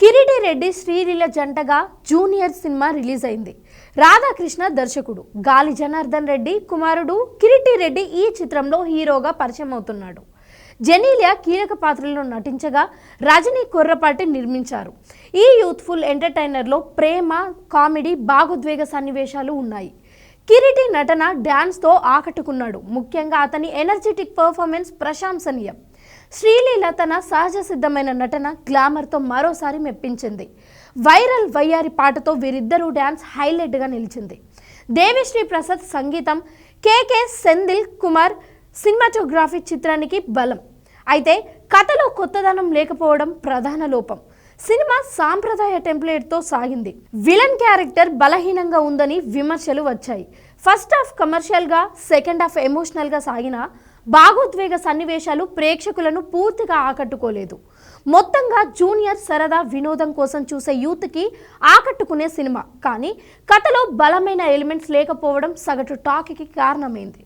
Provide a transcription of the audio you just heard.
కిరీటి రెడ్డి శ్రీలీల జంటగా junior cinema release అయింది. రాధాకృష్ణ దర్శకుడు గాలి జనార్దన్ రెడ్డి కుమారుడు కిరీటి రెడ్డి ఈ చిత్రంలో హీరోగా పరిచయం అవుతున్నాడు. జెనీలియా కీలక పాత్రలో నటించగా రజనీ కొర్రపాటి నిర్మించారు. ఈ యూత్ఫుల్ ఎంటర్టైనర్లో ప్రేమ కామెడీ భాగోద్వేగ సన్నివేశాలు ఉన్నాయి. కిరీటి నటన డ్యాన్స్తో ఆకట్టుకున్నాడు. ముఖ్యంగా అతని ఎనర్జెటిక్ పర్ఫార్మెన్స్ ప్రశంసనీయం. శ్రీలీల తన సహజ సిద్ధమైన నటన గ్లామర్తో మరోసారి మెప్పించింది. వైరల్ వయ్యారి పాటతో వీరిద్దరూ డ్యాన్స్ హైలైట్గా నిలిచింది. దేవిశ్రీ ప్రసాద్ సంగీతం కేకే సెందిల్ కుమార్ సినిమాటోగ్రఫీ చిత్రానికి బలం. అయితే కథలో కొత్తదనం లేకపోవడం ప్రధాన లోపం. సినిమా సాంప్రదాయ టెంప్లేట్తో సాగింది. విలన్ క్యారెక్టర్ బలహీనంగా ఉందని విమర్శలు వచ్చాయి. ఫస్ట్ హాఫ్ కమర్షియల్గా సెకండ్ హాఫ్ ఎమోషనల్గా సాగిన భాగోద్వేగ సన్నివేశాలు ప్రేక్షకులను పూర్తిగా ఆకట్టుకోలేదు. మొత్తంగా జూనియర్ సరదా వినోదం కోసం చూసే యూత్కి ఆకట్టుకునే సినిమా. కానీ కథలో బలమైన ఎలిమెంట్స్ లేకపోవడం సగటు టాక్కి కారణమైంది.